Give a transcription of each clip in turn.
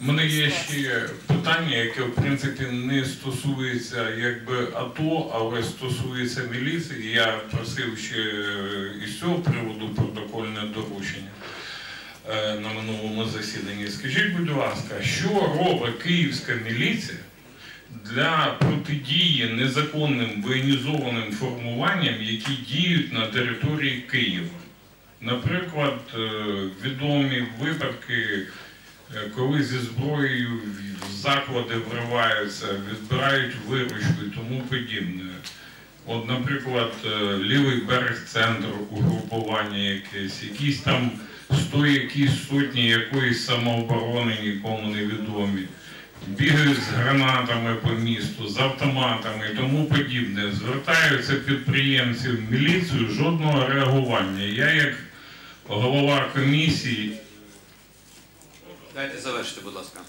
Мене є ще питання, яке в принципі не стосується якби АТО, але стосується міліції. Я просив ще е, із цього приводу протокольне доручення е, на минулому засіданні. Скажіть, будь ласка, що робить київська міліція для протидії незаконним воєнізованим формуванням, які діють на території Києва? Наприклад, е, відомі випадки, коли зі зброєю в заклади вриваються, відбирають виручку і тому подібне. От, наприклад, е, лівий берег центру, угрупування якесь, якісь там сто якісь сотні якоїсь самооборони нікому не відомі. Бігають з гранатами по місту, з автоматами і тому подібне. Звертаються підприємці в міліцію, жодного реагування. Я як голова комісії Дайте завершити, будь ласка.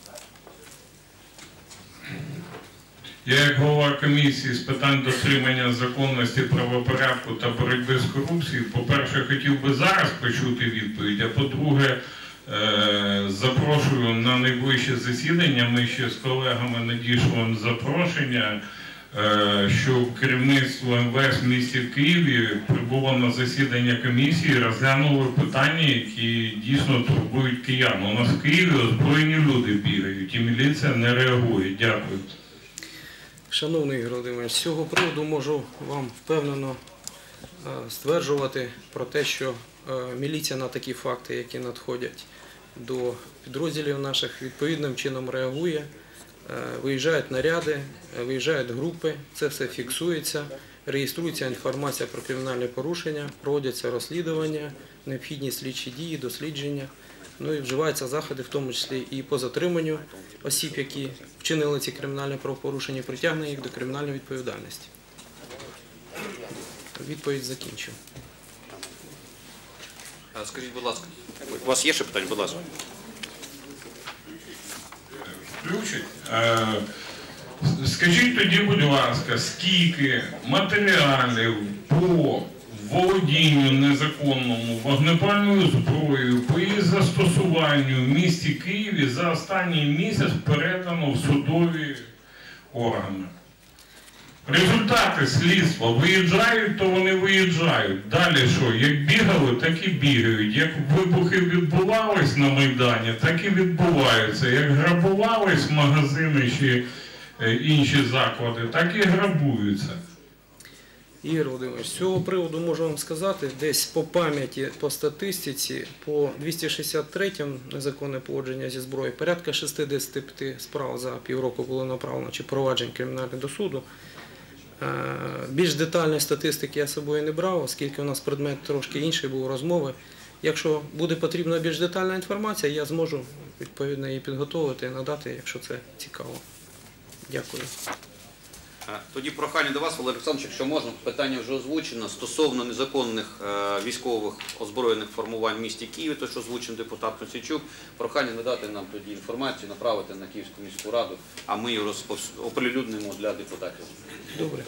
Я як голова комісії з питань дотримання законності, правопорядку та боротьби з корупцією, по-перше, хотів би зараз почути відповідь, а по-друге, е, запрошую на найближче засідання. Ми ще з колегами надійшли запрошення, е, щоб керівництво МВС в місті Києві прибуло на засідання комісії, розглянули питання, які дійсно турбують киян. У нас в Києві озброєні люди бігають, і міліція не реагує. Дякую. Шановний Ігор Володимирович, з цього приводу можу вам впевнено е, стверджувати про те, що е, міліція на такі факти, які надходять до підрозділів наших, відповідним чином реагує. Е, Виїжджають наряди, е, виїжджають групи, це все фіксується, реєструється інформація про кримінальне порушення, проводяться розслідування, необхідні слідчі дії, дослідження. Ну і вживаються заходи, в тому числі і по затриманню осіб, які вчинили ці кримінальні правопорушення, притягнення їх до кримінальної відповідальності. Відповідь закінчу. Скажіть, будь ласка, у вас є ще питання, будь ласка. Скажіть тоді, будь ласка, скільки матеріалів по володінню незаконному вогнепальною зброєю, по її застосуванню в місті Києві за останній місяць передано в судові органи? Результати слідства виїжджають, то вони виїжджають. Далі що? Як бігали, так і бігають. Як вибухи відбувались на Майдані, так і відбуваються. Як грабувались магазини чи е, інші заклади, так і грабуються. Ігор Володимирович, з цього приводу можу вам сказати, десь по пам'яті, по статистиці, по 263 незаконне поводження зі зброєю, порядка 65 справ за півроку було направлено чи проваджень кримінальних до суду. Е, Більш детальної статистики я з собою не брав, оскільки у нас предмет трошки інший був розмови. Якщо буде потрібна більш детальна інформація, я зможу відповідно її підготовити і надати, якщо це цікаво. Дякую. Тоді прохання до вас, Валерій Олександрович, якщо можна, питання вже озвучено стосовно незаконних е, військових озброєних формувань в місті Києві, то що озвучив депутат Мосійчук, прохання надати нам тоді інформацію, направити на Київську міську раду, а ми її оприлюднимо для депутатів. Добре.